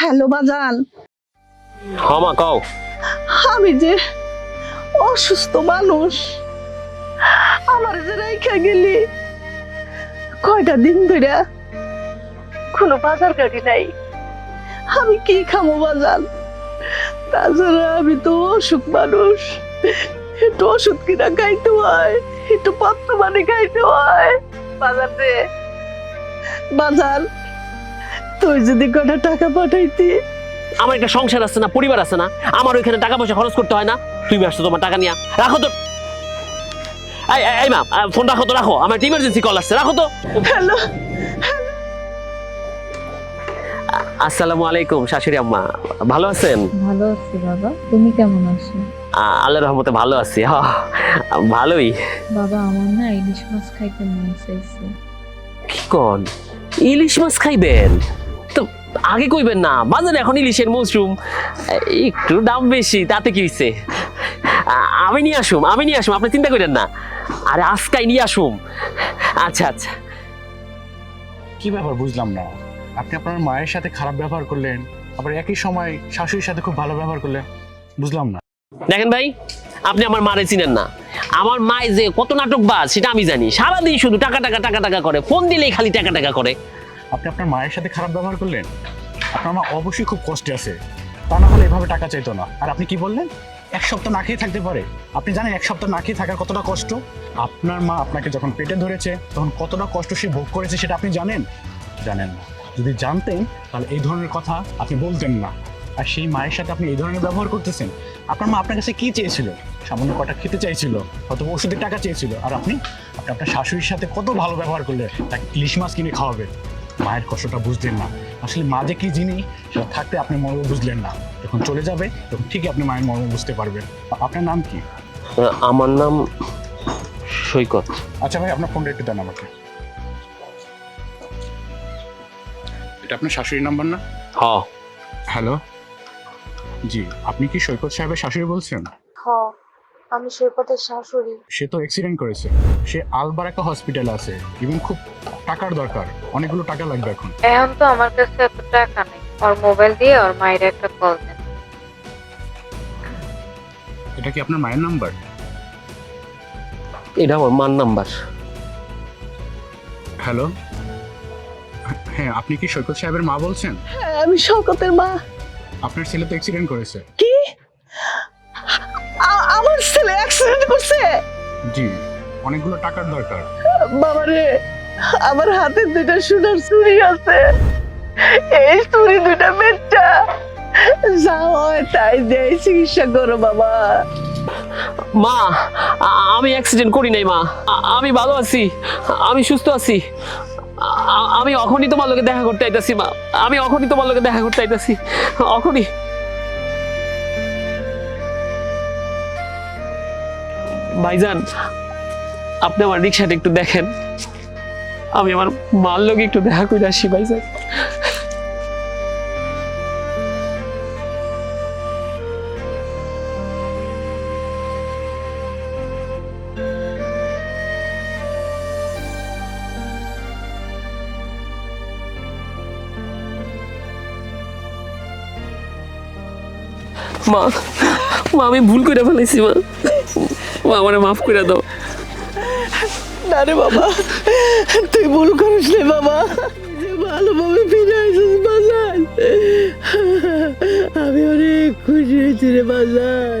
Hello বাজান। হ্যাঁ মা কও। আমি যে অসুস্থ মানুষ আমার যে রেখা গেলি কয়টা দিন ধরে কোনো বাজার গাড়ি নাই। আমি কি খামো বাজান? তাছাড়া আমি তো অসুখ মানুষ একটু ওষুধ কিনা খাইতে হয় একটু পত্র মানে খাইতে হয়। বাজার রে বাজার তুই যদি কটা টাকা পাঠাইতি। আমার একটা সংসার আছে না পরিবার আছে না আমার ওইখানে টাকা পয়সা খরচ করতে হয় না। তুমি আসছো তোমার টাকা নিয়ে। রাখো তো। এই এই, এই মা ফোন রাখো তো রাখো। আমার ইমার্জেন্সি কল আসছে রাখো তো। হ্যালো আসসালামু আলাইকুম শাশুড়ি আম্মা। ভালো আছেন? ভালো আছি বাবা। তুমি কেমন আছো? আল্লাহর রহমতে ভালো আছি। হ ভালোই। বাবা আমার না ইলিশ মাছ খাইতে মন চাইছে। কি কন? ইলিশ মাছ খাইবেন? তো আগে কইবেন না বাজারে এখন ইলিশের মশরুম একটু দাম বেশি তাতে কি হইছে? আমি নিয়ে আসুম আমি নিয়ে আসুম আপনি চিন্তা করেন না। আরে আজকাই নিয়ে আসুম। আচ্ছা আচ্ছা। কি ব্যাপার বুঝলাম না। আপনি আপনার মায়ের সাথে খারাপ ব্যবহার করলেন আবার একই সময় শাশুড়ির সাথে খুব ভালো ব্যবহার করলেন বুঝলাম না। দেখেন ভাই আপনি আমার মারে চিনেন না। আমার মায় যে কত নাটকবাজ সেটা আমি জানি। সারাদিন শুধু টাকা টাকা টাকা টাকা করে ফোন দিলেই খালি টাকা টাকা করে। আপনি আপনার মায়ের সাথে খারাপ ব্যবহার করলেন? আপনার মা অবশ্যই খুব কষ্টে আছে। তা না হলে এভাবে টাকা চাইতো না। আর আপনি কি বললেন? এক সপ্তাহ না খেয়ে থাকতে পারে। আপনি জানেন এক সপ্তাহ না খেয়ে থাকার কতটা কষ্ট? আপনার মা আপনাকে যখন পেটে ধরেছে, তখন কতটা কষ্ট সে ভোগ করেছে সেটা আপনি জানেন? জানেন না। যদি জানতেন, তাহলে এই ধরনের কথা আপনি বলতেন না। আর সেই মায়ের সাথে আপনি এই ধরনের ব্যবহার করতেছেন, আপনার মা আপনার কাছে কী চেয়েছিল? সামান্য কটা খেতে চাইছিল, হয়তো ওষুধের টাকা চেয়েছিল। আর আপনি আপনি আপনার শাশুড়ির সাথে কত ভালো ব্যবহার করলে, তাকে ইলিশ মাছ কিনে খাওয়াবে মায়ের কষ্টটা বুঝলেন না। আসলে মা যে কি জিনিস সেটা থাকতে আপনি মর্ম বুঝলেন না। যখন চলে যাবে তখন ঠিকই আপনি মায়ের মর্ম বুঝতে পারবেন। আপনার নাম কি? আমার নাম সৈকত। আচ্ছা ভাই আপনার ফোনটা একটু দেন আমাকে। এটা আপনার শাশুড়ির নাম্বার না? হ। হ্যালো জি আপনি কি সৈকত সাহেবের শাশুড়ি বলছেন? হ। আমি সৈকতের শাশুড়ি। সে তো অ্যাক্সিডেন্ট করেছে। সে আলবারাকা হসপিটালে আছে। এবং খুব টাকার দরকার। অনেকগুলো টাকা লাগবে এখন। এখন তো আমার কাছে এত টাকা নেই। ওর মোবাইল দিয়ে ওর মায়ের একটা কল দেন। এটা কি আপনার মায়ের নাম্বার এটা আমার মার নাম্বার হ্যালো হ্যাঁ আপনি কি সৈকত সাহেবের মা বলছেন? হ্যাঁ, আমি শওকতের মা। আপনার ছেলে তো অ্যাক্সিডেন্ট করেছে। কি আমার ছেলে অ্যাক্সিডেন্ট করছে। জি অনেকগুলো টাকার দরকার। বাবারে আমার হাতে দুইটা সোনার চুড়ি আছে। এই চুড়ি দুইটা বেচা। যা হয় তাই দেয় চিকিৎসা করো বাবা। মা আমি অ্যাক্সিডেন্ট করি নাই মা। আমি ভালো আছি আমি সুস্থ আছি। আমি অখনই তোমার লোকে দেখা করতে আইতাছি মা। আমি অখনই তোমার লোকে দেখা করতে আইতাছি। অখনই ভাইজান, আপনি আমার রিক্সাটা একটু দেখেন। আমি আমার মার লোকে একটু দেখা করে আসি, ভাইজান। মা মা, আমি ভুল করে ফেলেছি, মা। আমারে মাফ করে দাও। না রে বাবা, তুই ভুল করিস রে বাবা। ভালোভাবে ফিরে আসিস বাজার আমি অনেক খুশি হয়েছি রে বাজার